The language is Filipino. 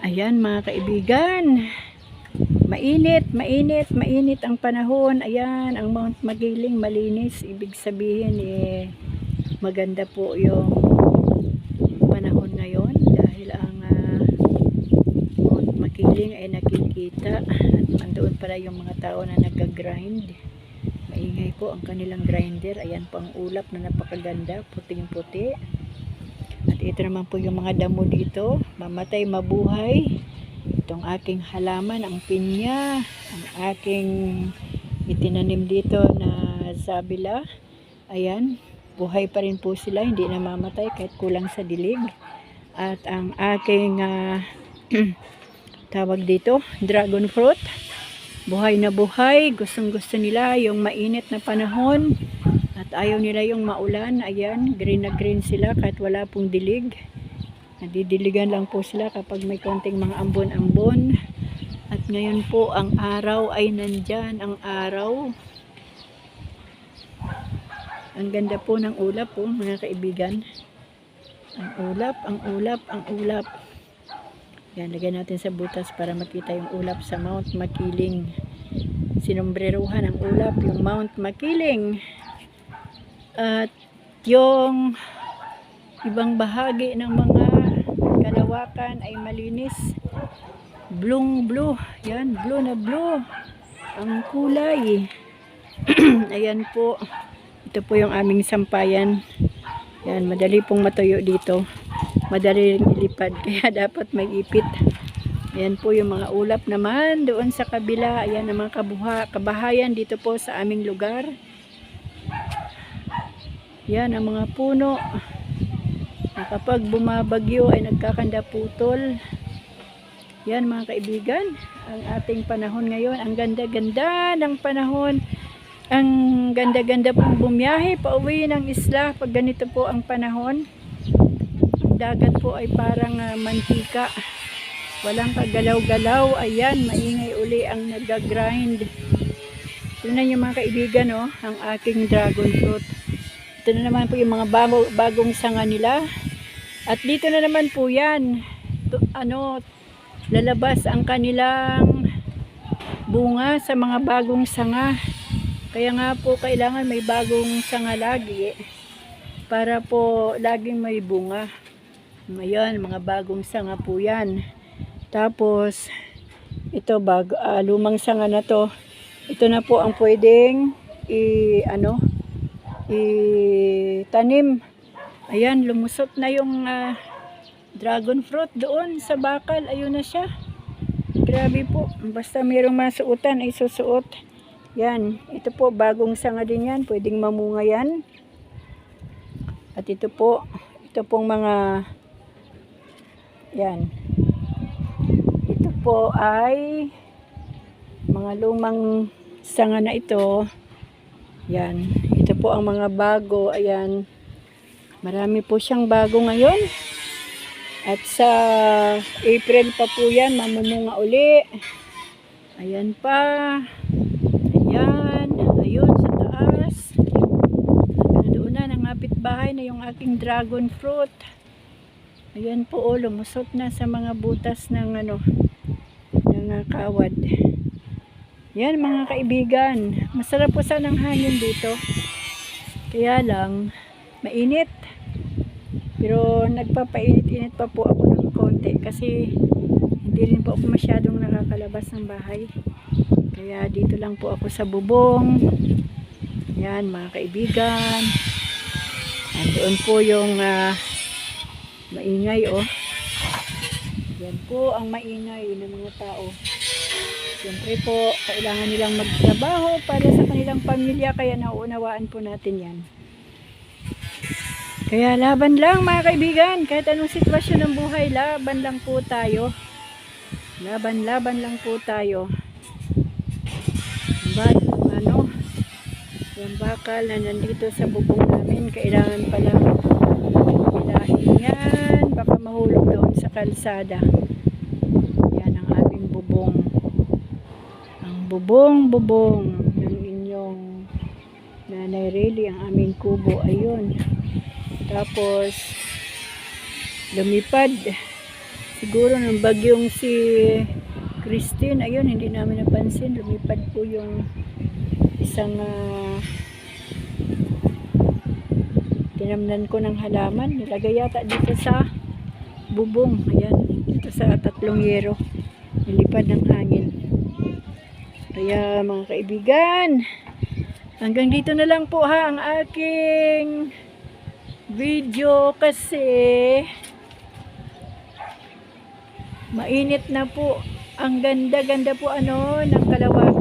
Ayan mga kaibigan. Mainit, mainit, mainit ang panahon. Ayan, ang Mount Magiling malinis. Ibig sabihin eh maganda po yung panahon ngayon dahil ang ah, Mount Magiling ay nakikita at pala yung mga tao na nagga-grind. Maingay po ang kanilang grinder. Ayan po ang ulap na napakaganda, puting-puti. Ito naman po yung mga damo dito. Mamatay, mabuhay. Itong aking halaman, ang pinya. Ang aking itinanim dito na sabila. Ayan. Buhay pa rin po sila. Hindi namamatay kahit kulang sa dilig. At ang aking ah, tawag dito, dragon fruit. Buhay na buhay. Gustong gusto nila yung mainit na panahon. At ayaw nila yung maulan. Ayan, green na green sila kahit wala pong dilig. Nadidiligan lang po sila kapag may konting mga ambon-ambon. At ngayon po, ang araw ay nandyan. Ang araw. Ang ganda po ng ulap po, mga kaibigan. Ang ulap, ang ulap, ang ulap. Yan, lagyan natin sa butas para makita yung ulap sa Mount Makiling. Sinumbreruhan ang ulap, yung Mount Makiling. At yung ibang bahagi ng mga kalawakan ay malinis. Blue blue. Yan, blue na blue. Ang kulay. Ayan po. Ito po yung aming sampayan. Yan, madali pong matuyo dito. Madali rin ilipad. Kaya dapat may ipit. Ayan po yung mga ulap naman. Doon sa kabila. Ayan ang mga kabuha, kabahayan dito po sa aming lugar. Yan ang mga puno na kapag bumabagyo ay nagkakanda putol. Yan mga kaibigan, ang ating panahon ngayon, ang ganda-ganda ng panahon. Ang ganda-ganda pong bumiyahe pauwi ng isla pag ganito po ang panahon. Ang dagat po ay parang ah, mantika. Walang kagalaw-galaw. Ayan, maingay uli ang nag-grind. Tignan niyo mga kaibigan, oh, ang aking dragon fruit. Ito na naman po yung mga bago, bagong sanga nila. At dito na naman po yan. To, ano, lalabas ang kanilang bunga sa mga bagong sanga. Kaya nga po kailangan may bagong sanga lagi para po laging may bunga. Ngayon, mga bagong sanga po yan. Tapos, ito bag, ah, lumang sanga na to. Ito na po ang pwedeng i ano itanim. Ayan, lumusot na yung ah, dragon fruit doon sa bakal. Ayun na siya. Grabe po. Basta mayroong masuotan ay susuot. Yan. Ito po, bagong sanga din yan. Pwedeng mamunga yan. At ito po, ito pong mga yan. Ito po ay mga lumang sanga na ito. Yan. Po ang mga bago. Ayan. Marami po siyang bago ngayon. At sa April pa po yan, mamumunga uli. Ayan pa. Ayan. Ayun sa taas. Doon na, nangapit bahay na yung aking dragon fruit. Ayan po, oh, lumusot na sa mga butas ng ano, ng kawad. Yan mga kaibigan. Masarap po sanang hangin dito. Kaya lang, mainit. Pero nagpapainit-init pa po ako ng konti kasi hindi rin po ako masyadong nakakalabas ng bahay. Kaya dito lang po ako sa bubong. Yan mga kaibigan. Andoon po yung ah, maingay oh. Yan po ang maingay ng mga tao. Siyempre po, kailangan nilang magtrabaho para sa kanilang pamilya kaya nauunawaan po natin yan. Kaya laban lang mga kaibigan, kahit anong sitwasyon ng buhay, laban lang po tayo. Laban-laban lang po tayo. But, ano, yung bakal na nandito sa bubong namin, kailangan pala ilahin yan, baka mahulog doon sa kalsada. Yan ang aming bubong. Ang bubong-bubong ng inyong nanay Rayleigh, ang aming kubo, ayun. Tapos, lumipad Siguro ng bagyong si Christine, ayun, hindi namin napansin. Lumipad po yung isang tinamnan ko ng halaman. Nilagay yata dito sa bubong. Ayan, dito sa tatlong yero. Nilipad ng hangin. Kaya mga kaibigan, hanggang dito na lang po ha ang aking video kasi mainit na po. Ang ganda-ganda po ano ng kalawag